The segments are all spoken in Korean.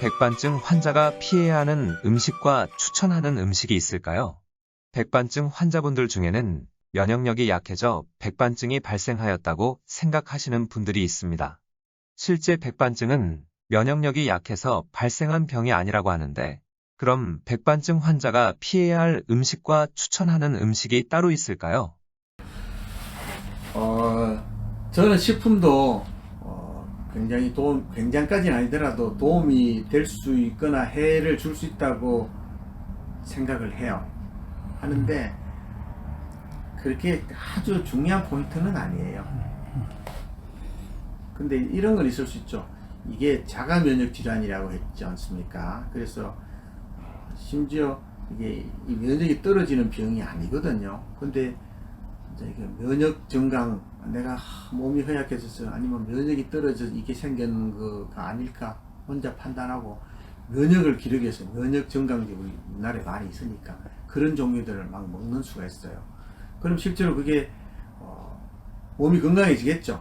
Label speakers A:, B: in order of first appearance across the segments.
A: 백반증 환자가 피해야 하는 음식과 추천하는 음식이 있을까요? 백반증 환자분들 중에는 면역력이 약해져 백반증이 발생하였다고 생각하시는 분들이 있습니다. 실제 백반증은 면역력이 약해서 발생한 병이 아니라고 하는데, 그럼 백반증 환자가 피해야 할 음식과 추천하는 음식이 따로 있을까요?
B: 어, 저는 식품도 어, 굉장히 도움, 굉장까지는 아니더라도 도움이 될 수 있거나 해를 줄 수 있다고 생각을 해요. 하는데 그렇게 아주 중요한 포인트는 아니에요. 근데 이런 건 있을 수 있죠. 이게 자가 면역 질환이라고 했지 않습니까? 그래서 어, 심지어 이게 이 면역이 떨어지는 병이 아니거든요. 근데 이게 면역 증강 내가 하, 몸이 허약해져서 아니면 면역이 떨어져서 이게 생기는 거가 아닐까 혼자 판단하고 면역을 기르기 위해서 면역 증강제 우리 우리나라에 많이 있으니까 그런 종류들을 막 먹는 수가 있어요. 그럼 실제로 그게 어, 몸이 건강해지겠죠.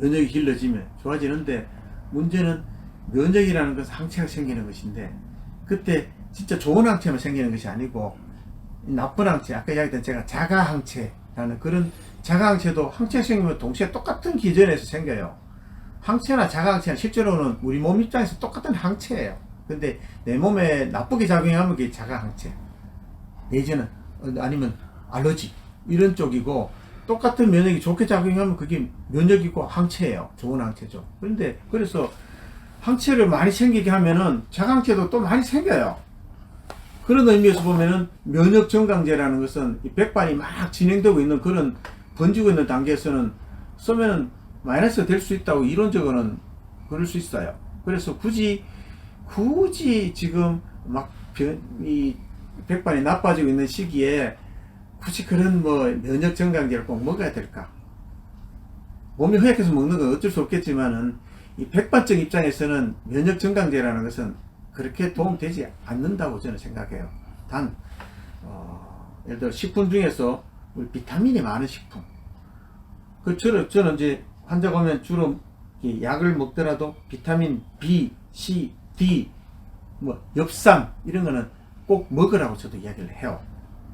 B: 면역이 길러지면 좋아지는데 문제는 면역이라는 것은 항체가 생기는 것인데 그때 진짜 좋은 항체만 생기는 것이 아니고 이 나쁜 항체 아까 이야기했던 제가 자가 항체 라는 그런 자가 항체도 항체 생기면 동시에 똑같은 기전에서 생겨요. 항체나 자가 항체는 실제로는 우리 몸 입장에서 똑같은 항체예요. 근데 내 몸에 나쁘게 작용하면 그게 자가 항체. 내지는 어, 아니면 알러지 이런 쪽이고 똑같은 면역이 좋게 작용하면 그게 면역이고 항체예요. 좋은 항체죠. 그런데 그래서 항체를 많이 생기게 하면은 자항체도 또 많이 생겨요. 그런 의미에서 보면은 면역 증강제라는 것은 이 백반이 막 진행되고 있는 그런 번지고 있는 단계에서는 쓰면은 마이너스가 될수 있다고 이론적으로는 그럴 수 있어요. 그래서 굳이 굳이 지금 막 이 백반이 나빠지고 있는 시기에 굳이 그런 뭐 면역 증강제를 꼭 먹어야 될까? 몸이 허약해서 먹는 건 어쩔 수 없겠지만은 이 백반증 입장에서는 면역 증강제라는 것은 그렇게 도움되지 않는다고 저는 생각해요. 단, 어, 예를 들어 식품 중에서 우리 비타민이 많은 식품. 그 저는, 저는 이제 환자가 오면 주로 이 약을 먹더라도 비타민 B, C, D, 뭐 엽산 이런 거는 꼭 먹으라고 저도 이야기를 해요.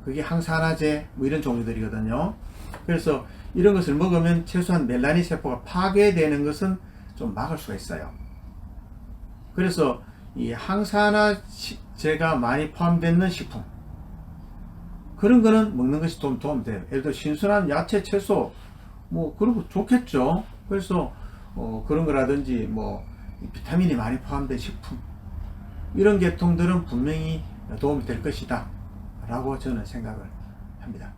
B: 그게 항산화제 뭐 이런 종류들이거든요. 그래서 이런 것을 먹으면 최소한 멜라닌 세포가 파괴되는 것은 좀 막을 수가 있어요. 그래서 이 항산화 제가 많이 포함되는 식품 그런 거는 먹는 것이 좀 도움 돼요. 예를 들어 신선한 야채, 채소 뭐 그런 거 좋겠죠. 그래서 어, 그런 거라든지 뭐 비타민이 많이 포함된 식품 이런 계통들은 분명히 도움이 될 것이다 라고 저는 생각을 합니다.